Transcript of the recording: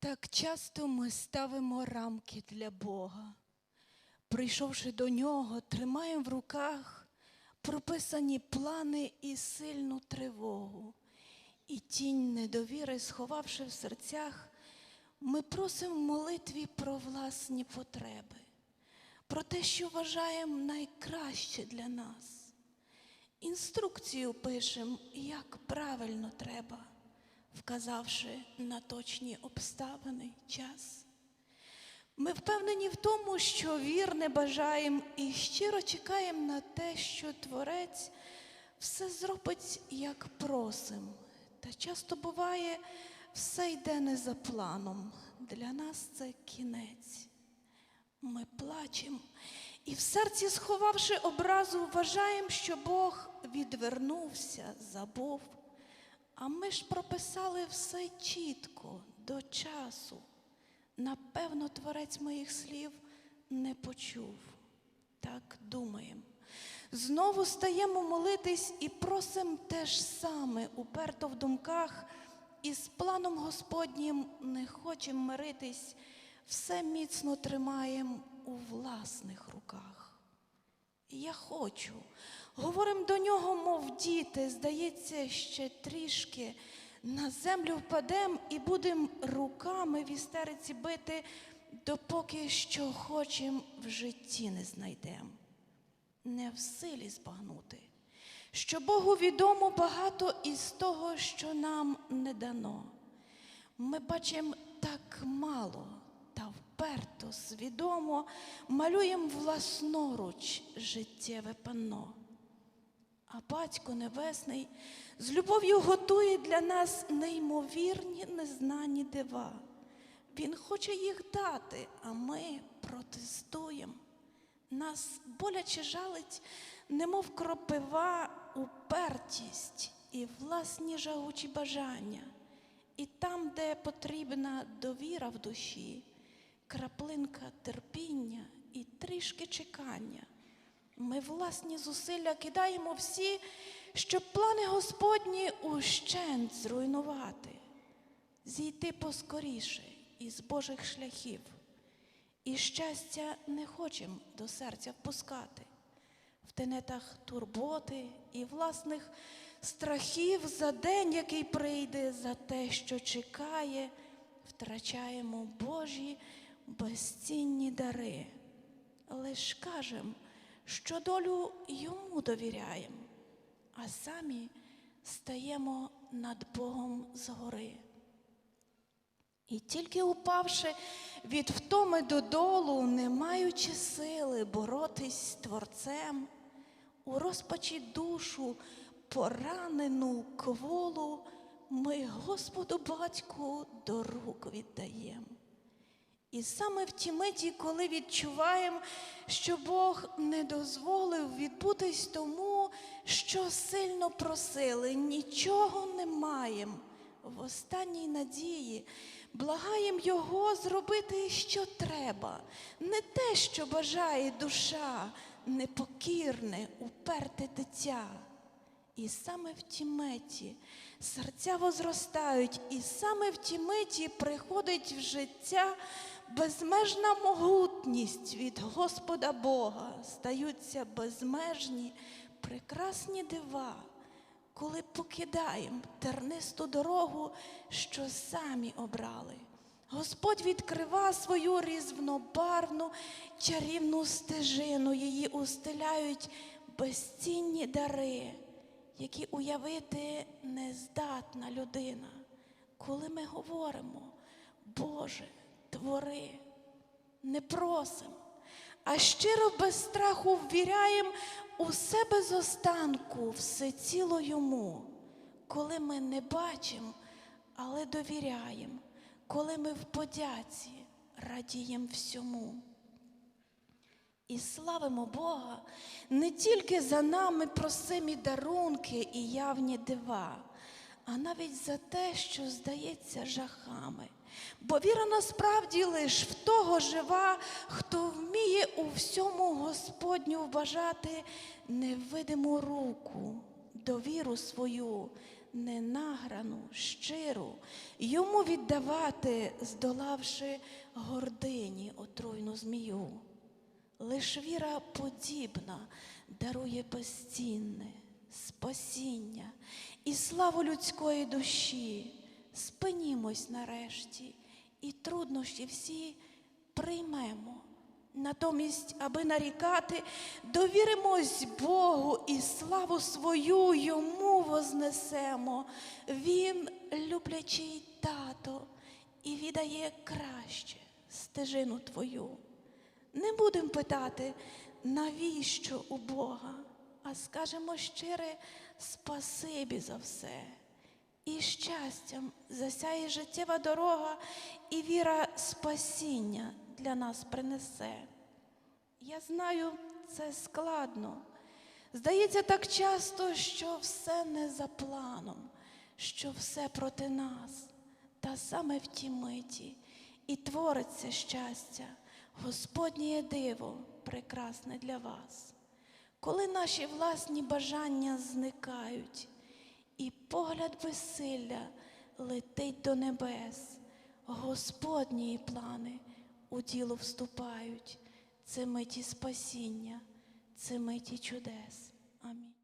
Так часто ми ставимо рамки для Бога. Прийшовши до нього, тримаємо в руках прописані плани і сильну тривогу. І тінь недовіри, сховавши в серцях, ми просимо в молитві про власні потреби, про те, що вважаємо найкраще для нас. Інструкцію пишемо, як правильно треба, вказавши на точні обставини час. Ми впевнені в тому, що вірне бажаємо і щиро чекаємо на те, що Творець все зробить, як просим. Та часто буває, все йде не за планом. Для нас це кінець. Ми плачемо і в серці, сховавши образу, вважаємо, що Бог відвернувся, забув. А ми ж прописали все чітко до часу. Напевно, творець моїх слів не почув. Так думаємо. Знову стаємо молитись і просимо те ж саме, уперто в думках, і з планом Господнім не хочемо миритись, все міцно тримаємо у власних руках. Я хочу. Говорим до нього, мов діти, здається, ще трішки. На землю впадем і будем руками в істериці бити, допоки що хочем в житті не знайдем. Не в силі збагнути, що Богу відомо багато із того, що нам не дано. Ми бачимо так мало вперто, свідомо малюємо власноруч життєве панно. А Батько Небесний з любов'ю готує для нас неймовірні незнані дива. Він хоче їх дати, а ми протестуємо. Нас боляче жалить, немов кропива, упертість і власні жагучі бажання. І там, де потрібна довіра в душі, краплинка терпіння і трішки чекання. Ми власні зусилля кидаємо всі, щоб плани Господні ущент зруйнувати, зійти поскоріше із Божих шляхів. І щастя не хочемо до серця впускати. В тенетах турботи і власних страхів за день, який прийде, за те, що чекає, втрачаємо Божі безцінні дари. Лиш кажемо, що долю йому довіряємо, а самі стаємо над Богом згори. І тільки упавши від втоми додолу, не маючи сили боротись з Творцем, у розпачі душу, поранену кволу, ми Господу Батьку до рук віддаємо. І саме в ті миті, коли відчуваємо, що Бог не дозволив відбутись тому, що сильно просили, нічого не маємо. В останній надії благаємо Його зробити, що треба, не те, що бажає душа, непокірне, уперте дитя. І саме в ті миті серця возростають, і саме в ті миті приходить в життя безмежна могутність від Господа Бога, стаються безмежні, прекрасні дива, коли покидаємо тернисту дорогу, що самі обрали. Господь відкрива свою різнобарвну чарівну стежину, її устеляють безцінні дари які уявити не здатна людина. Коли ми говоримо, Боже, твори, не просимо, а щиро без страху ввіряємо у себе з останку все ціло йому, коли ми не бачимо, але довіряємо, коли ми в подяці радіємо всьому. І славимо Бога не тільки за нами просимі дарунки і явні дива, а навіть за те, що здається жахами. Бо віра насправді лиш в того жива, хто вміє у всьому Господню вбажати невидиму руку, довіру свою, ненаграну, щиру, йому віддавати, здолавши гордині отруйну змію. Лиш віра подібна дарує безцінне спасіння і славу людської душі. Спинімось нарешті, і труднощі всі приймемо. Натомість, аби нарікати, довіримось Богу і славу свою йому вознесемо. Він люблячий тато і віддає краще стежину твою. Не будемо питати, навіщо у Бога, а скажемо щире спасибі за все. І щастям засяє життєва дорога, і віра спасіння для нас принесе. Я знаю, це складно. Здається так часто, що все не за планом, що все проти нас. Та саме в тій миті і твориться щастя, Господнє диво прекрасне для вас. Коли наші власні бажання зникають, і погляд безсилля летить до небес, Господні плани у діло вступають. Це миті спасіння, це миті чудес. Амінь.